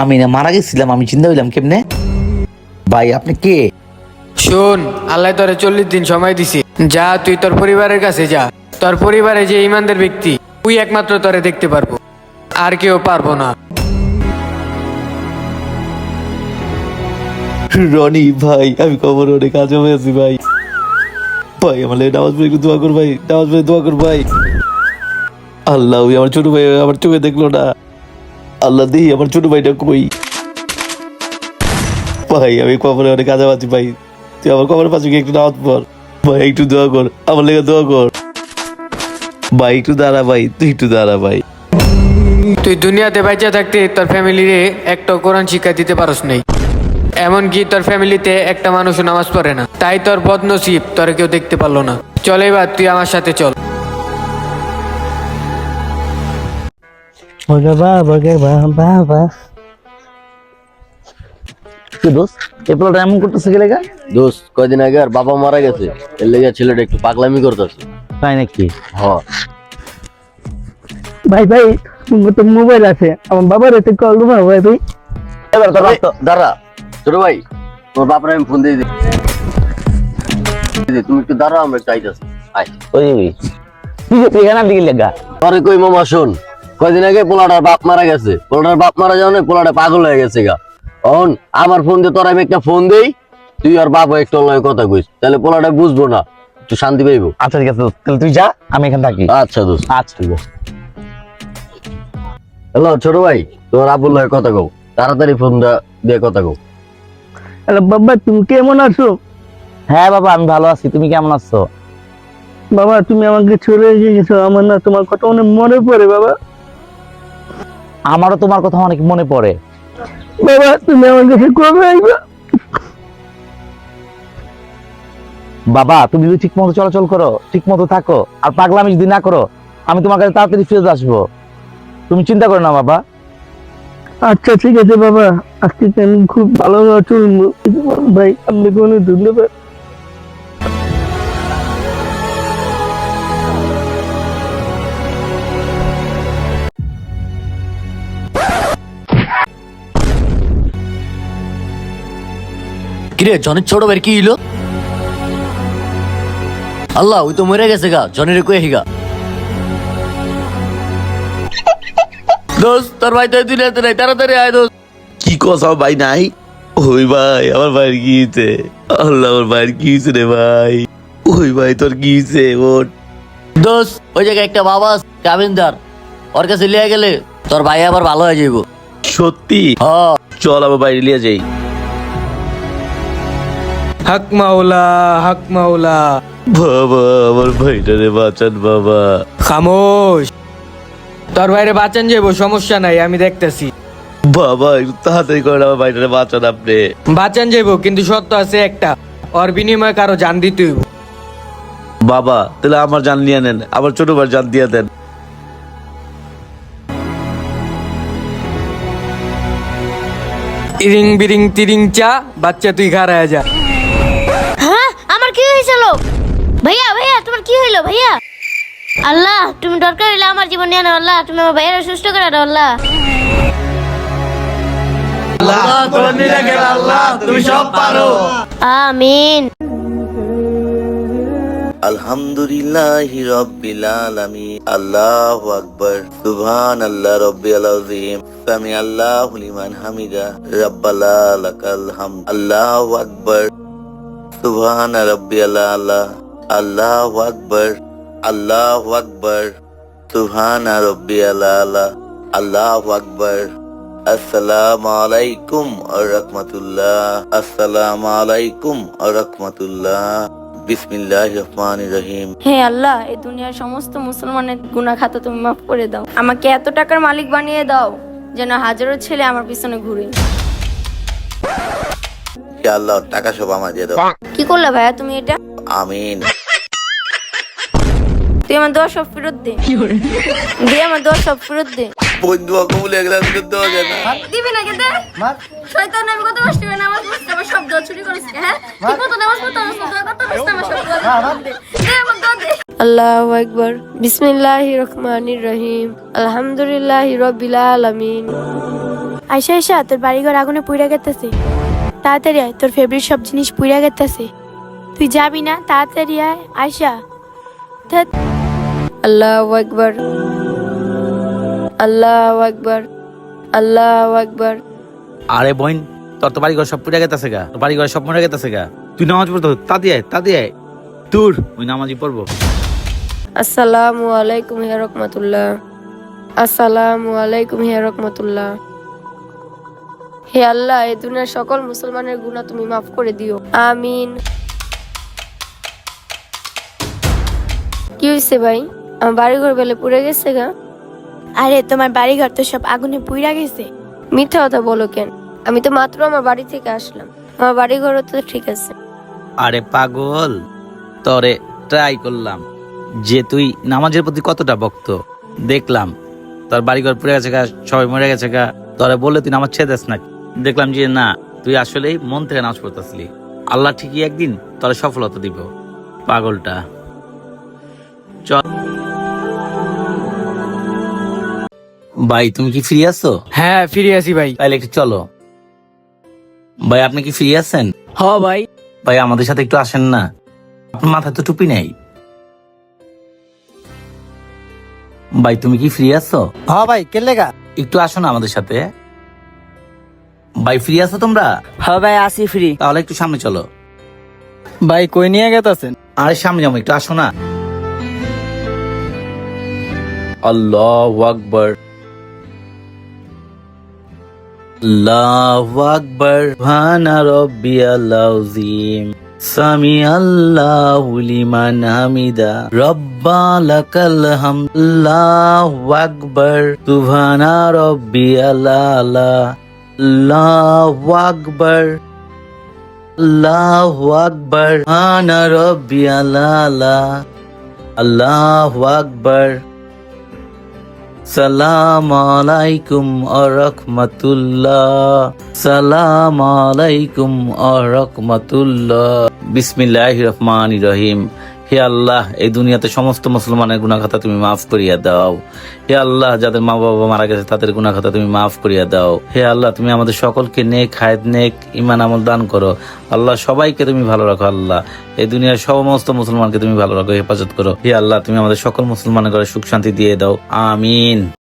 আমি না মারা গেছিলাম আমি চিন্তা হইলাম কেমনে? ভাই আপনি কে? শোন আল্লাহ তোরে চল্লিশ দিন সময় দিছি। যা তুই তোর পরিবারের কাছে যা। তোর পরিবারে যে ইমানদের ব্যক্তি তুই একমাত্র তোরে দেখতে পারব। আর কেউ পারব না। রনি ভাই আমি খবর অনেক কাজ হয়ে আছি ভাই। ভাই আমার লেগে নামাজ পড়ে একটু দোয়া কর ভাই। নামাজ পড়ে দোয়া কর ভাই। আল্লাহ ওই আমার ছোট ভাই আমার চোখে দেখল না। আল্লাহ আমার ছোট ভাইটা কই? ভাই, আমি অনেক ভাই তুই আমার একটু ভাই, একটু দোয়া কর। আমার লেগে দোয়া কর। ভাই, একটু দাঁড়া ভাই, তুই একটু দাঁড়া ভাই। তুই দুনিয়াতে বেঁচে থাকতে তোর ফ্যামিলিরে একটা কোরআন শিক্ষা দিতে পারস নাই। এমনকি তোর ফ্যামিলিতে একটা মানুষ নামাজ পড়ে না। তাই তোর বদনসিব তোর কেউ দেখতে পারল না। চলে এবার তুই আমার সাথে চল। ওকে বাবা কে বাবা কি দোস্ত এ পোলাটা এমন করতেছে গেলে গা দোস্ত কয়দিন আগে আর বাবা মারা গেছে। এর লেগে ছেলেটা একটু পাগলামি করতেছে। তাই নাকি? হ। ভাই ভাই তোমার তো মোবাইল আছে। আমার বাবার এতে কল দেবো ভাই ভাই। এবার তোর বাপ দাঁড়া। ছোট ভাই তোমার বাপরে আমি ফোন দিয়ে দিই। তুমি একটু দাঁড়াও আমরা একটু আইতাছি। আয়। ওই এখানে দিকে লেগা? পরে কই মামা শোন। কয়দিন আগে পোলাটার বাপ মারা গেছে। পোলাটার বাপ মারা যাও না পোলাটা পাগল হয়ে গেছে গা। অন আমার ফোন দিয়ে তোর আমি একটা ফোন দেই তুই আর বাবা একটু লয় কথা কইস। তাহলে পোলাটা বুঝব না একটু শান্তি পাইবো। আচ্ছা ঠিক আছে তাহলে তুই যা আমি এখানে থাকি। আচ্ছা দোস্ত। আচ্ছা ঠিক আছে। হ্যালো ছোট ভাই তোর আবুল লয় কথা কও। তাড়াতাড়ি ফোনটা দিয়ে কথা কও। হ্যালো বাবা তুমি কেমন আছো? হ্যাঁ বাবা আমি ভালো আছি। তুমি কেমন আছো? বাবা তুমি আমাকে ছেড়ে গিয়েছো আমার না তোমার কথা অনেক মনে পড়ে বাবা। আমারও তোমার কথা অনেক মনে পড়ে। বাবা তুমি আমার কাছে কবে আসবে বাবা তুমি যদি ঠিক মতো চলাচল করো ঠিক মতো থাকো আর পাগলামি যদি না করো আমি তোমার কাছে তাড়াতাড়ি ফিরে আসব। তুমি চিন্তা করো না বাবা। আচ্ছা ঠিক আছে বাবা। আজকে আমি খুব ভালো চলবো ভাই। আপনাকে অনেক ধন্যবাদ। কিরে জনের ছোট ভাই কি হইল? আল্লাহ ওই তো মরে গেছে গা জনের কয়ে হিগা দোস্ত তোর ভাই তো দুনিয়াতে নাই তাড়াতাড়ি আয় দোস্ত। কি ভাই নাই? ওই ভাই আমার ভাইয়ের কি হয়েছে আল্লাহ আমার ভাইয়ের কি হয়েছে রে ভাই? ওই ভাই তোর কি হয়েছে ওর দোস্ত ওই জায়গায় একটা বাবা ওর কাছে লিয়ে গেলে তোর ভাই আবার ভালো হয়ে যাইব। সত্যি? হ। চল আমার বাইরে নিয়ে যাই। হক মাওলা হক মাওলা। বাবা আমার ভাইটা রে বাঁচান বাবা। খামোশ। তোর বাইরে বাঁচান যাব সমস্যা নাই আমি দেখতেছি। বাবা একটু তাড়াতাড়ি করেন আমার ভাইটা রে বাঁচান আপনি। বাঁচান যাব কিন্তু সত্য আছে একটা ওর বিনিময়ে কারও জান দিতে হইব। বাবা তাহলে আমার জান নিয়ে নেন আমার ছোট ভাই জান দিয়ে দেন। ইরিং বিরিং তিরিং চা বাচ্চা তুই ঘাড়ায় যা। ভাইয়া? আল্লাহ তুমি দরকার হইলে আমার জীবন নিয়ে নাও আল্লাহ তুমি আমার ভাইয়েরা সুস্থ করে দাও আল্লাহ। আমিন। আলহামদুলিল্লাহি রব্বিল আলামিন আল্লাহু আকবার সুবহান আল্লাহ রব্বিল আযীম সামি আল্লাহু লিমান হামিদা রাব্বানা লাকাল হামদ আল্লাহু আকবার সুবহান রব্বিল আলা আল্লাহু আকবার আল্লাহু আকবার সুবহান রব্বিল আলা আল্লাহু আকবার। আসসালামু আলাইকুম রাহমাতুল্লাহ আসসালামু আলাইকুম রাহমাতুল্লাহ। হে আল্লাহ এই দুনিয়ার সমস্ত মুসলমানের গুনাহ খাতা তুমি মাফ করে দাও। আমাকে এত টাকার মালিক বানিয়ে দাও যেন হাজারো ছেলে আমার পিছনে ঘুরে। আল্লাহ টাকা সব আমার দিয়ে দাও। কি করলে ভাইয়া তুমি এটা? আমিন। তুই আমার দোয়া সব ফেরত দে। দে আমার দোয়া সব ফেরত দে। বন্ধু কবুল এগুলা দেওয়া যায় না। দিবি না শয়তান আমি কত কষ্ট করে নামাজ পড়ছি আমার সব দোয়া চুরি করিস হ্যাঁ? ঠিক মতো নামাজ পড়তে আমার দোয়া আমার সব দোয়া দে দে আমার দোয়া দে। আল্লাহু আকবার। বিসমিল্লাহির রহমানির রহিম। আলহামদুলিল্লাহি রাব্বিল আলামিন। আইসা আইসা তোর বাড়িঘর আগুনে পুইরা গেতেছে। তাড়াতাড়ি আয় তোর ফেভারিট সব জিনিস পুইরা গেতেছে। তুই যাবি না? তাড়াতাড়ি আয় আয়সা। আল্লাহ আকবার আল্লাহ আকবার আল্লাহ আকবার। আরে বোন তোর তো বাড়ি ঘর সব পুড়ে গেতেছে গা। তোর বাড়ি ঘর সব মরে গেতেছে গা। তুই নামাজ পড়তো তা দিয়ে তা দিয়ে। তোর ওই নামাজই পড়ব। আসসালামু আলাইকুম হে রহমতুল্লাহ। আসসালামু আলাইকুম হে রহমতুল্লাহ। হে আল্লাহ এই দুনিয়ার সকল মুসলমানের গুনাহ তুমি মাফ করে দিও। আমিন। কি হয়েছে ভাই? আমার বাড়িঘর বেলে পুড়ে গেছে গা। আরে তোমার বাড়িঘর তো সব আগুনে পুইরা গেছে। মিথ্যা কথা বলো কেন? আমি তো মাত্র আমার বাড়ি থেকে আসলাম। আমার বাড়িঘরও তো ঠিক আছে। আরে পাগল তরে ট্রাই করলাম যে তুই নামাজের প্রতি কতটা ভক্ত। দেখলাম তোর বাড়িঘর পুড়ে গেছে গা সবাই মরে গেছে গা। তোরে বললে তুই নামাজ ছেড়ে দেস না দেখলাম যে না তুই আসলেই মন থেকে নামাজ পড়তেছিলি। আল্লাহ ঠিকই একদিন তোরে সফলতা দিব। পাগলটা। চল। ভাই তুমি কি ফ্রি আছো? হ্যাঁ ফিরে আসি ভাই। তাহলে একটু চলো। ভাই আপনি কি ফ্রি আছেন? হ ভাই। ভাই আমাদের সাথে একটু আসেন না। আপনার মাথায় তো টুপি নেই। ভাই তুমি কি ফ্রি আছো? হ্যাঁ ভাই কে লেগা? একটু আসো না আমাদের সাথে। ভাই ফ্রি আছো তোমরা? হ্যাঁ ভাই আসি ফ্রি তাহলে একটু সামনে চলো। ভাই কই নিয়ে গেতাছেন? আরে সামনে যাব একটু আসো না। আল্লাহ আকবর আল্লাহ আকবর ভানা রব্বি আল্লাহিম সামি আল্লাহ লিমান হামিদা রব্বা লাকাল হামদ আল্লাহু আকবর সুবহানা রব্বি আল্লাহ আল্লাহু আকবর আল্লাহু আকবর আনা রব্বি আল্লাহ আল্লাহু আকবর সালাম আলাইকুম আরহামাতুল্লাহ। সালাম আলাইকুম আরহামাতুল্লাহ। বিসমিল্লাহির রহমানির রহিম। হে আল্লাহ, এই দুনিয়াতে সমস্ত মুসলমানের গুণাখাতা তুমি মাফ করিয়া দাও। হে আল্লাহ, যাদের মা বাবা মারা গেছে তাদের গুনাখাতা তুমি মাফ করিয়া দাও। হে আল্লাহ, তুমি আমাদের সকলকে নেক হায়দ নেক ইমান আমল দান করো। আল্লাহ, সবাইকে তুমি ভালো রাখো, আল্লাহ। এই দুনিয়ার সমস্ত মুসলমানকে তুমি ভালো রাখো, হেফাজত করো। হে আল্লাহ, তুমি আমাদের সকল মুসলমানের ঘরে সুখ শান্তি দিয়ে দাও। আমিন।